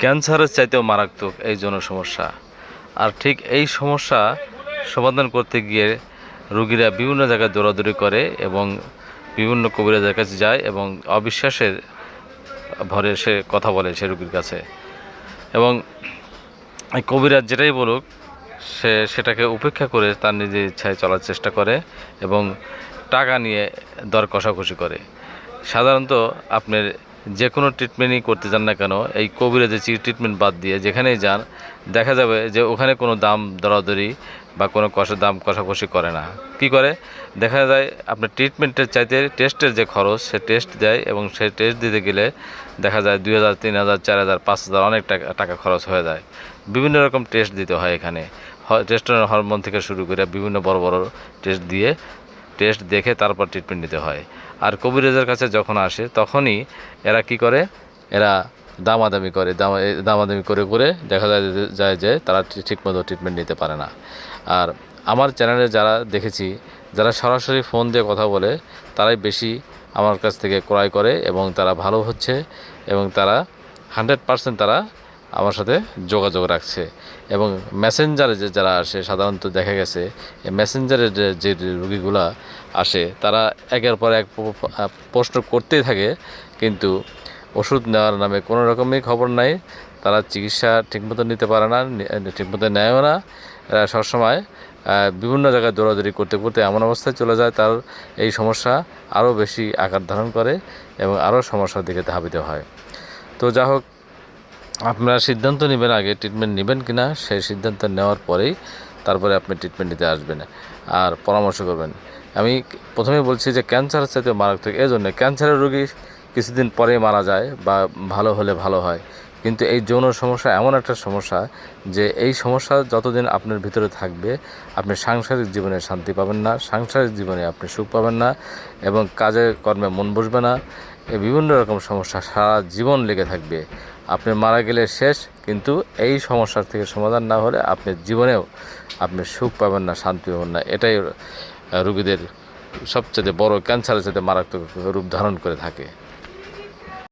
ক্যান্সারের চাইতেও মারাত্মক এই যৌন সমস্যা। আর ঠিক এই সমস্যা সমাধান করতে গিয়ে রুগীরা বিভিন্ন জায়গায় দৌড়াদৌড়ি করে এবং বিভিন্ন কবিরাজের কাছে যায় এবং অবিশ্বাসের ভরে সে কথা বলে সে রুগীর কাছে। এবং এই কবিরাজ যেটাই বলুক, সে সেটাকে উপেক্ষা করে তার নিজের ইচ্ছায় চলার চেষ্টা করে এবং টাকা নিয়ে দর কষাকষি করে। সাধারণত আপনার যে কোনো ট্রিটমেন্টই করতে যান না কেন, এই কবিরাজের ট্রিটমেন্ট বাদ দিয়ে যেখানেই যান, দেখা যাবে যে ওখানে কোনো দাম দরাদরি বা কোনো কষা দাম কষাকষি করে না। কি করে? দেখা যায় আপনার ট্রিটমেন্টের চাইতে টেস্টের যে খরচ, সে টেস্ট দেয় এবং সে টেস্ট দিতে গেলে দেখা যায় দুই হাজার, তিন হাজার, চার হাজার, পাঁচ হাজার অনেক টাকা টাকা খরচ হয়ে যায়। বিভিন্ন রকম টেস্ট দিতে হয় এখানে। টেস্টের হরমোন থেকে শুরু করে বিভিন্ন বড় বড় টেস্ট দিয়ে টেস্ট দেখে তারপর ট্রিটমেন্ট নিতে হয়। আর কবিরাজের কাছে যখন আসে, তখনই এরা কি করে? এরা দামাদামি করে, দামা দামাদামি করে করে দেখা যায় যায় যে তারা ঠিক- ঠিকমতো ট্রিটমেন্ট নিতে পারে না। আর আমার চ্যানেলে যারা দেখেছি, যারা সরাসরি ফোন দিয়ে কথা বলে, তারাই বেশি আমার কাছ থেকে ক্রয় করে এবং তারা ভালো হচ্ছে এবং তারা হান্ড্রেড পার্সেন্ট তারা আমার সাথে যোগাযোগ রাখছে। এবং মেসেঞ্জারে যে যারা আসে, সাধারণত দেখা গেছে মেসেঞ্জারে যে রুগীগুলা আসে, তারা একের পর এক প্রশ্ন করতেই থাকে। কিন্তু ওষুধ নেওয়ার নামে কোনো রকমই খবর নাই। তারা চিকিৎসা ঠিকমতো নিতে পারে না ঠিকমতো নেয়ও না। সবসময় বিভিন্ন জায়গায় দৌড়াদৌড়ি করতে করতে এমন অবস্থায় চলে যায়, তার এই সমস্যা আরও বেশি আকার ধারণ করে এবং আরও সমস্যার দিকে ধাবিত হয়। তো যা হোক আপনারা সিদ্ধান্ত নেবেন আগে ট্রিটমেন্ট নেবেন কি না সেই সিদ্ধান্ত নেওয়ার পরেই তারপরে আপনি ট্রিটমেন্ট নিতে আসবেন আর পরামর্শ করবেন। আমি প্রথমে বলছি যে ক্যান্সার সাথে মারাত্মক এই জন্য ক্যান্সারের রোগী কিছুদিন পরে মারা যায় বা ভালো হলে ভালো হয়। কিন্তু এই যৌন সমস্যা এমন একটা সমস্যা যে এই সমস্যা যতদিন আপনার ভিতরে থাকবে, আপনি সাংসারিক জীবনে শান্তি পাবেন না, সাংসারিক জীবনে আপনি সুখ পাবেন না এবং কাজে, কর্মে মন বসবে না। এই বিভিন্ন রকম সমস্যা সারা জীবন লেগে থাকবে। আপনি মারা গেলে শেষ, কিন্তু এই সমস্যার থেকে সমাধান না হলে আপনি জীবনেও আপনি সুখ পাবেন না, শান্তি পাবেন না। এটাই রুগীদের সবচেয়ে বড় ক্যান্সারের সাথে মারাত্মক রূপ ধারণ করে থাকে।